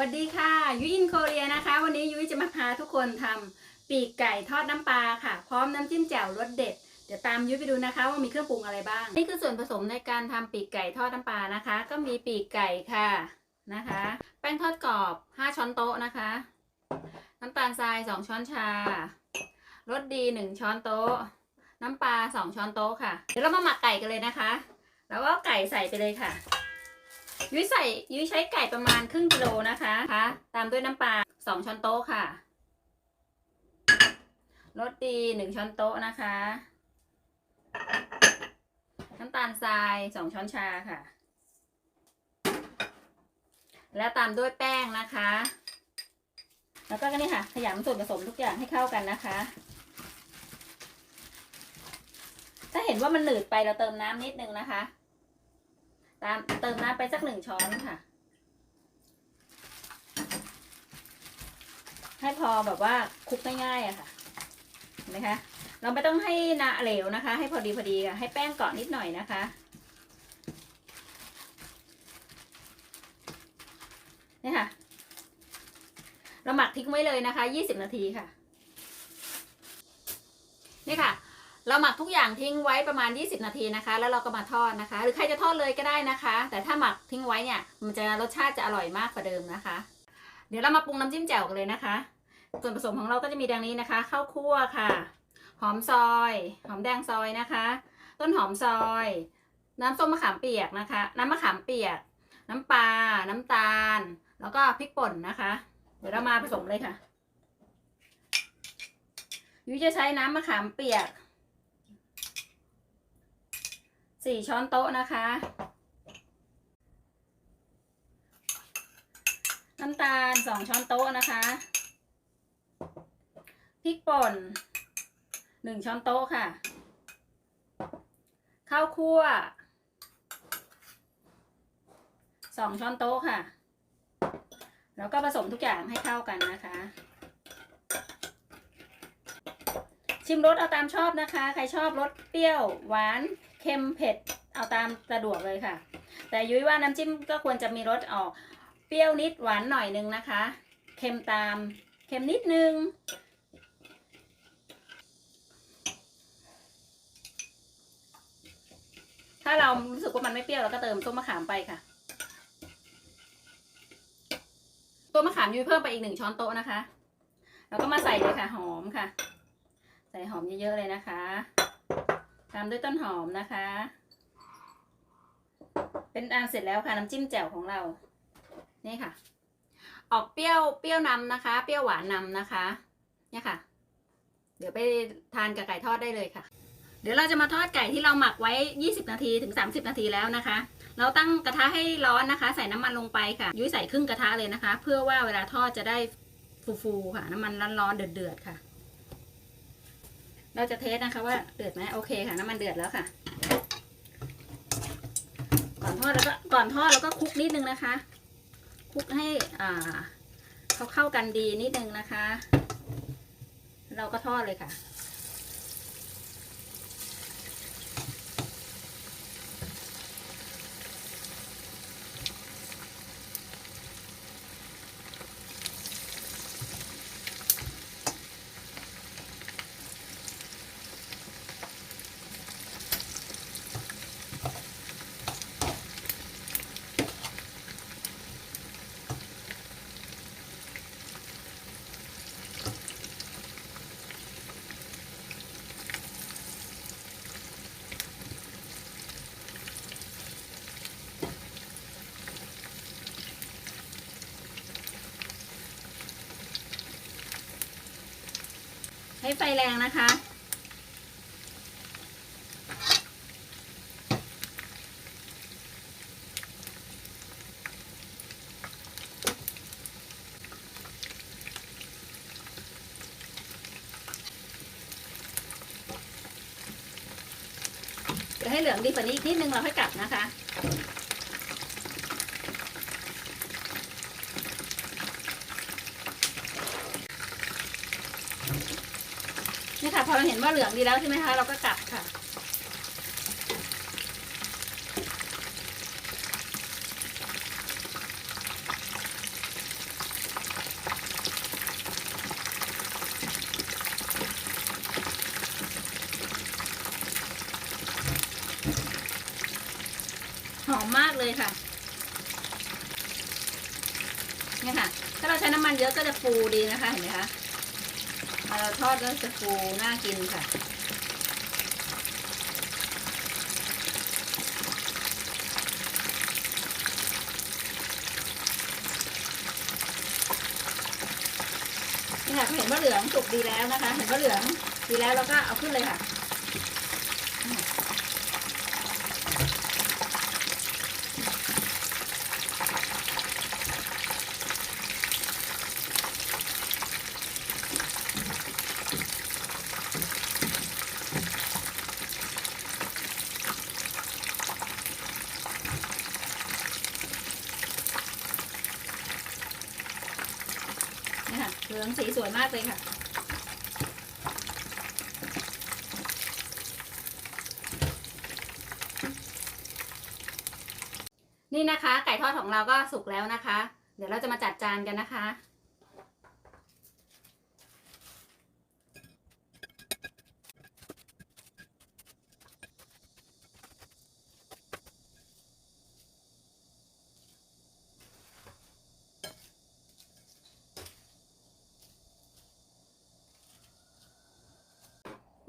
สวัสดีค่ะยุ้ยอินโคเรียนะคะ วันนี้ยุ้ยจะมาพาทุกคนทำปีกไก่ทอดน้ำปลาค่ะ พร้อมน้ำจิ้มแจ่วรสเด็ด เดี๋ยวตามยุ้ยไปดูนะคะ ว่ามีเครื่องปรุงอะไรบ้าง นี่คือส่วนผสมในการทำปีกไก่ทอดน้ำปลานะคะ ก็มีปีกไก่ค่ะนะคะ แป้งทอดกรอบ 5 ช้อนโต๊ะนะคะ น้ำตาลทราย 2 ช้อนชารสดี 1 ช้อนโต๊ะ น้ำปลา 2 ช้อนโต๊ะค่ะ เดี๋ยวเรามาหมักไก่กันเลยนะคะ แล้วก็ไก่ใส่ไปเลยค่ะ ยุ้ยใส่ยุ้ยใช้ไก่ประมาณครึ่งกิโลนะคะคะตามด้วยน้ำปลาสองช้อนโต๊ะค่ะรสดีหนึ่งช้อนโต๊ะนะคะ น้ำตาลทรายสองช้อนชาค่ะ แล้วตามด้วยแป้งนะคะ แล้วก็นี่ค่ะ ขยำส่วนผสมทุกอย่างให้เข้ากันนะคะ ถ้าเห็นว่ามันหนืดไปเราเติมน้ำนิดนึงนะคะ ตามเติมน้ำไปสักหนึ่งช้อนค่ะ ให้พอแบบว่าคลุกง่ายๆอะค่ะเห็นไหมคะ เราไม่ต้องให้นาเหลวนะคะ ให้พอดีพอดีค่ะ ให้แป้งเกาะนิดหน่อยนะคะนี่ค่ะ เราหมักทิ้งไว้เลยนะคะ 20 นาทีค่ะ นี่ค่ะ เราหมักทุกอย่างทิ้งไว้ประมาณ 20 นาทีนะคะ แล้วเราก็มาทอดนะคะ หรือใครจะทอดเลยก็ได้นะคะ แต่ถ้าหมักทิ้งไว้เนี่ย มันจะรสชาติจะอร่อยมากกว่าเดิมนะคะ เดี๋ยวเรามาปรุงน้ำจิ้มแจ่วกันเลยนะคะ ส่วนผสมของเราก็จะมีดังนี้นะคะข้าวคั่วค่ะ หอมซอย หอมแดงซอยนะคะ ต้นหอมซอย น้ำส้มมะขามเปียกนะคะ น้ำมะขามเปียก น้ำปลา น้ำตาล แล้วก็พริกป่นนะคะ เดี๋ยวเรามาผสมเลยค่ะยุ้ยจะใช้น้ำมะขามเปียก สี่ช้อนโต๊ะนะคะ น้ำตาลสองช้อนโต๊ะนะคะพริกป่นหนึ่งช้อนโต๊ะค่ะ ข้าวคั่วสองช้อนโต๊ะค่ะ แล้วก็ผสมทุกอย่างให้เข้ากันนะคะ ชิมรสเอาตามชอบนะคะ ใครชอบรสเปรี้ยวหวาน เค็มเผ็ดเอาตามสะดวกเลยค่ะ แต่ยุ้ยว่าน้ำจิ้มก็ควรจะมีรสออกเปรี้ยวนิดหวานหน่อยนึงนะคะ เค็มตามเค็มนิดนึงถ้าเรารู้สึกว่ามันไม่เปรี้ยวเราก็เติมส้มมะขามไปค่ะตัวมะขามยุ้ยเพิ่มไปอีกหนึ่งช้อนโต๊ะนะคะ แล้วก็มาใส่เลยค่ะ หอมค่ะ ใส่หอมเยอะๆเลยนะคะ ตามด้วยต้นหอมนะคะ เป็นอันเสร็จแล้วค่ะน้ำจิ้มแจ่วของเรา นี่ค่ะ ออกเปรี้ยวเปรี้ยวนำนะคะ เปรี้ยวหวานนำนะคะ เนี่ยค่ะ เดี๋ยวไปทานกับไก่ทอดได้เลยค่ะ เดี๋ยวเราจะมาทอดไก่ที่เราหมักไว้ 20 นาทีถึง 30 นาทีแล้วนะคะ เราตั้งกระทะให้ร้อนนะคะ ใส่น้ำมันลงไปค่ะ ยุ้ยใส่ครึ่งกระทะเลยนะคะ เพื่อว่าเวลาทอดจะได้ฟูๆค่ะ น้ำมันร้อนๆเดือดๆค่ะ เราจะเทสนะคะว่าเดือดไหมโอเคค่ะน้ำมันเดือดแล้วค่ะ ก่อนทอดแล้วก็ก่อนทอดแล้วก็คลุกนิดนึงนะคะ คลุกให้อ่าเขาเข้ากันดีนิดนึงนะคะ เราก็ทอดเลยค่ะ ให้ไฟแรงนะคะ เดี๋ยวให้เหลืองดีกว่านี้อีกนิดนึงเราค่อยกลับนะคะ เห็นว่าเหลืองดีแล้วใช่ไหมคะ เราก็กลับค่ะ หอมมากเลยค่ะเนี่ยค่ะ ถ้าเราใช้น้ำมันเยอะก็จะฟูดีนะคะ เห็นไหมคะ พอเราทอดแล้วจะฟูน่ากินค่ะ นี่ค่ะเห็นว่าเหลืองสุกดีแล้วนะคะ เห็นว่าเหลืองดีแล้วเราก็เอาขึ้นเลยค่ะ เหลืองสีสวยมากเลยค่ะ นี่นะคะ ไก่ทอดของเราก็สุกแล้วนะคะ เดี๋ยวเราจะมาจัดจานกันนะคะ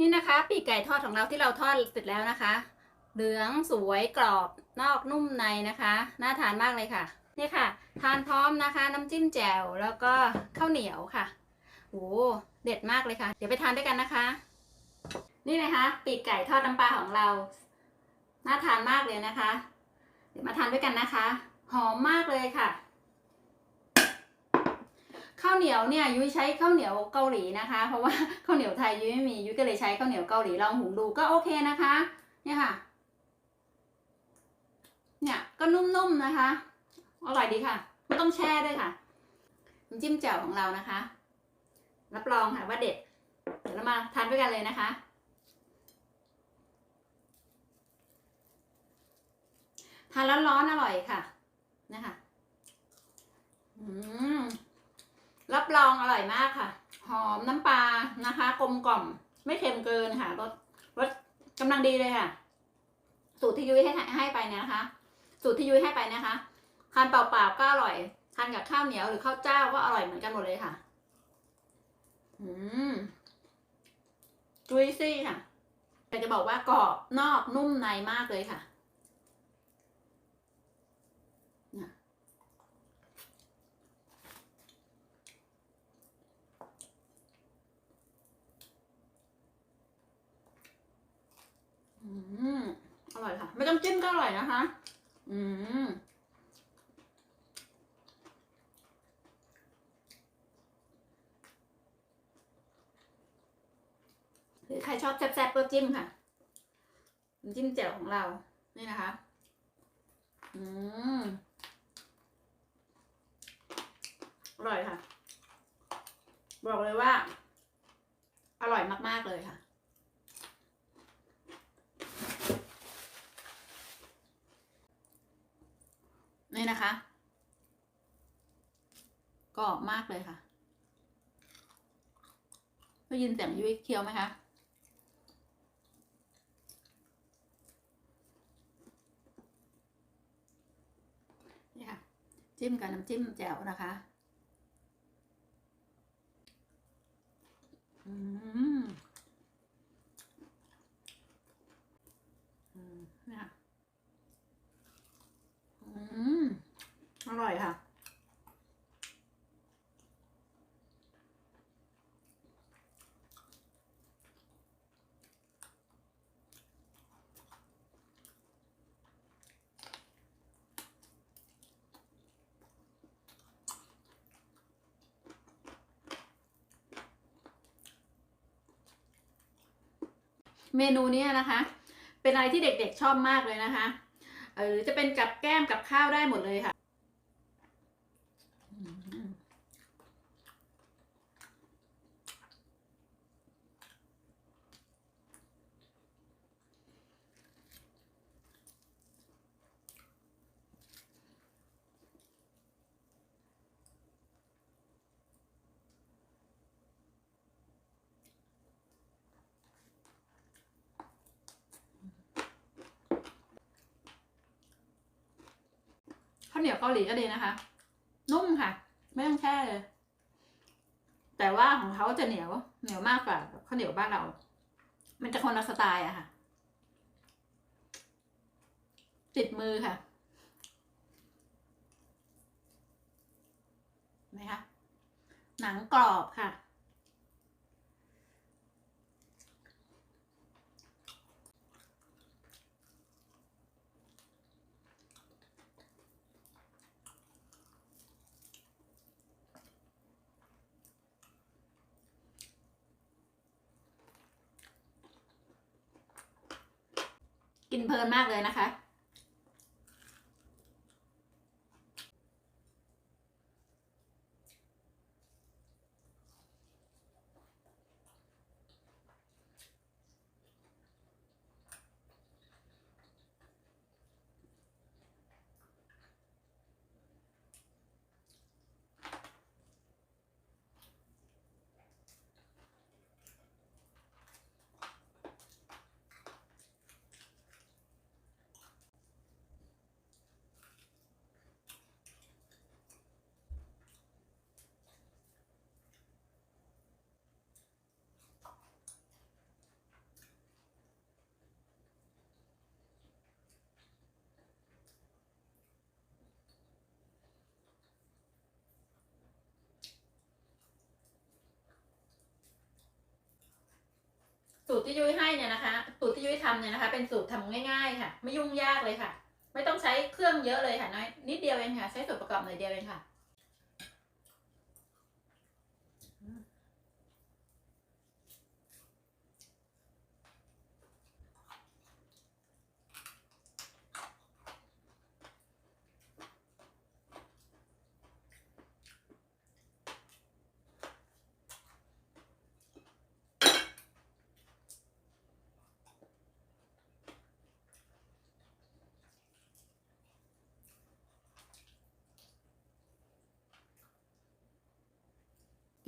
นี่นะคะ ปีกไก่ทอดของเราที่เราทอดเสร็จแล้วนะคะ เหลืองสวยกรอบนอกนุ่มในนะคะ น่าทานมากเลยค่ะ นี่ค่ะ ทานพร้อมนะคะ น้ำจิ้มแจ่วแล้วก็ข้าวเหนียวค่ะโอ้เด็ดมากเลยค่ะ เดี๋ยวไปทานด้วยกันนะคะ นี่นะคะ ปีกไก่ทอดน้ำปลาของเรา น่าทานมากเลยนะคะ เดี๋ยวมาทานด้วยกันนะคะ หอมมากเลยค่ะ ข้าวเหนียวเนี่ยยุ้ยใช้ข้าวเหนียวเกาหลีนะคะ เพราะว่าข้าวเหนียวไทยยุ้ยไม่มียุ้ยก็เลยใช้ข้าวเหนียวเกาหลีลองหุงดูก็โอเคนะคะ เนี่ยค่ะ เนี่ยก็นุ่มๆนะคะ อร่อยดีค่ะไม่ต้องแช่ด้วยค่ะน้ำจิ้มแจ่วของเรานะคะ รับรองค่ะว่าเด็ดเดี๋ยวเรามาทานด้วยกันเลยนะคะ ทานร้อนๆอร่อยค่ะ นะคะ อืม รับรองอร่อยมากค่ะ หอมน้ำปลานะคะ กลมกล่อม ไม่เค็มเกินค่ะรสรสกำลังดีเลยค่ะ สูตรที่ยุ้ยให้ให้ไปเนี่ยนะคะ สูตรที่ยุ้ยให้ไปนะคะทานเปล่าๆก็อร่อยทานกับข้าวเหนียวหรือข้าวเจ้าก็อร่อยเหมือนกันหมดเลยค่ะ อืมจุยซี่ค่ะแต่จะบอกว่ากรอบนอกนุ่มในมากเลยค่ะ อืมอร่อยค่ะ ไม่ต้องจิ้มก็อร่อยนะคะ อืมหรือใครชอบแซ่บๆก็จิ้มค่ะจิ้มแจ่วของเรา นี่นะคะ อืม อร่อยค่ะ บอกเลยว่า อร่อยมากๆเลยค่ะ นี่นะคะกรอบมากเลยค่ะได้ยินเสียงยุ้ยเคี้ยวไหมคะนี่ค่ะ จิ้มกับน้ำจิ้มแจ่วนะคะ อืมอืมนี่ค่ะ อืม อร่อยค่ะ เมนูนี้นะคะ เป็นอะไรที่เด็กๆชอบมากเลยนะคะเออจะเป็นกับแก้มกับข้าวได้หมดเลยค่ะาวเหนียวเกาหลีก็ดีนะคะ นุ่มค่ะ ไม่ต้องแช่เลย แต่ว่าของเขาจะเหนียว เหนียวมากกว่าข้าวเหนียวบ้านเรา มันจะคนละสไตล์อะค่ะ ติดมือค่ะเห็นไหมคะหนังกรอบค่ะ กินเพลินมากเลยนะคะ สูตรที่ยุ้ยให้เนี่ยนะคะ สูตรที่ยุ้ยทำเนี่ยนะคะ เป็นสูตรทำง่ายๆค่ะ ไม่ยุ่งยากเลยค่ะ ไม่ต้องใช้เครื่องเยอะเลยค่ะน้อยนิดเดียวเองค่ะ ใช้ส่วนประกอบหน่อยเดียวเองค่ะ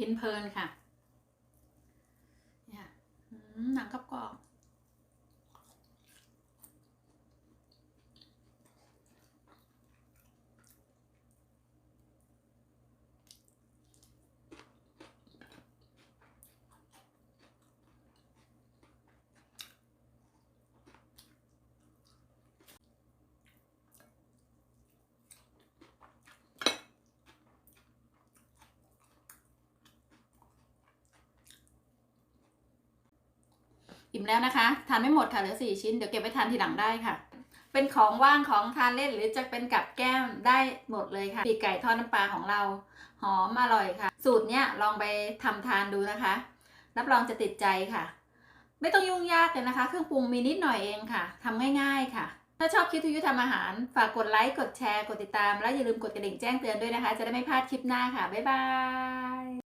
กินเพลินค่ะเนี่ยหนังกรอบ อิ่มแล้วนะคะ ทานไม่หมดค่ะเหลือสี่ชิ้น เดี๋ยวเก็บไว้ทานทีหลังได้ค่ะ เป็นของว่างของทานเล่นหรือจะเป็นกับแก้มได้หมดเลยค่ะปีกไก่ทอดน้ำปลาของเราหอมอร่อยค่ะ สูตรเนี้ยลองไปทำทานดูนะคะ รับรองจะติดใจค่ะ ไม่ต้องยุ่งยากเลยนะคะ เครื่องปรุงมีนิดหน่อยเองค่ะทำง่ายๆค่ะ ถ้าชอบคลิปทุยุทำอาหาร ฝากกดไลค์กดแชร์กดติดตาม และอย่าลืมกดกระดิ่งแจ้งเตือนด้วยนะคะ จะได้ไม่พลาดคลิปหน้าค่ะบ๊ายบาย